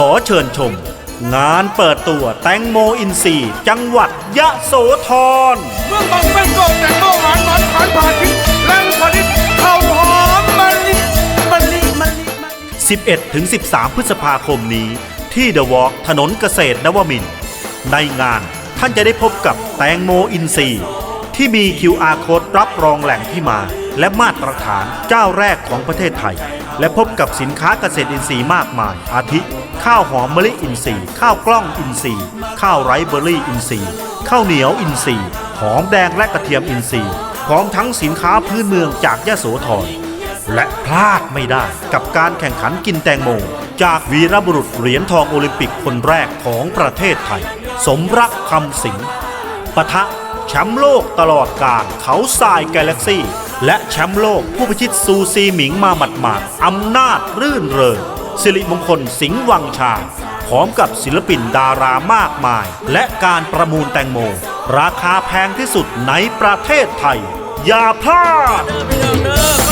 ขอเชิญชม งานเปิดตัวแตงโมอินทรีจังหวัดยะโสธรเมื่อบางเป็นกบแต่โมหวานหวานผ่านผ่านทิพย์แรงผลิตข้าวหอมมะลิมะลิมะลิมะลิ11ถึง13 พฤษภาคมนี้ ที่เดอะวอล์กถนนเกษตรนวมินทร์ในงานท่านจะได้พบกับแตงโมอินทรีที่มี QR code รับรองแหล่งที่มา และมาตรฐานเจ้าแรกของประเทศไทย และพบกับสินค้าเกษตรอินทรีย์มากมาย อาทิ ข้าวหอมมะลิอินทรีย์ ข้าวกล้องอินทรีย์ ข้าวไรซ์เบอร์รี่อินทรีย์ ข้าวเหนียวอินทรีย์ หอมแดงและกระเทียมอินทรีย์ พร้อมทั้งสินค้าพื้นเมืองจากยะโสธร และพลาดไม่ได้กับการแข่งขันกินแตงโม จากวีรบุรุษเหรียญทองโอลิมปิกคนแรกของประเทศไทย สมรักคำสิง ปะทะแชมป์โลกตลอดกาลเขาทรายกาแล็กซี่ และแชมป์โลกผู้พิชิตซูซีหมิงมาหมัดหมาดอำนาจรื่นเริงสิริมงคลสิงห์วังชาพร้อมกับศิลปินดารามากมาย และการประมูลแตงโม ราคาแพงที่สุดในประเทศไทย อย่าพลาด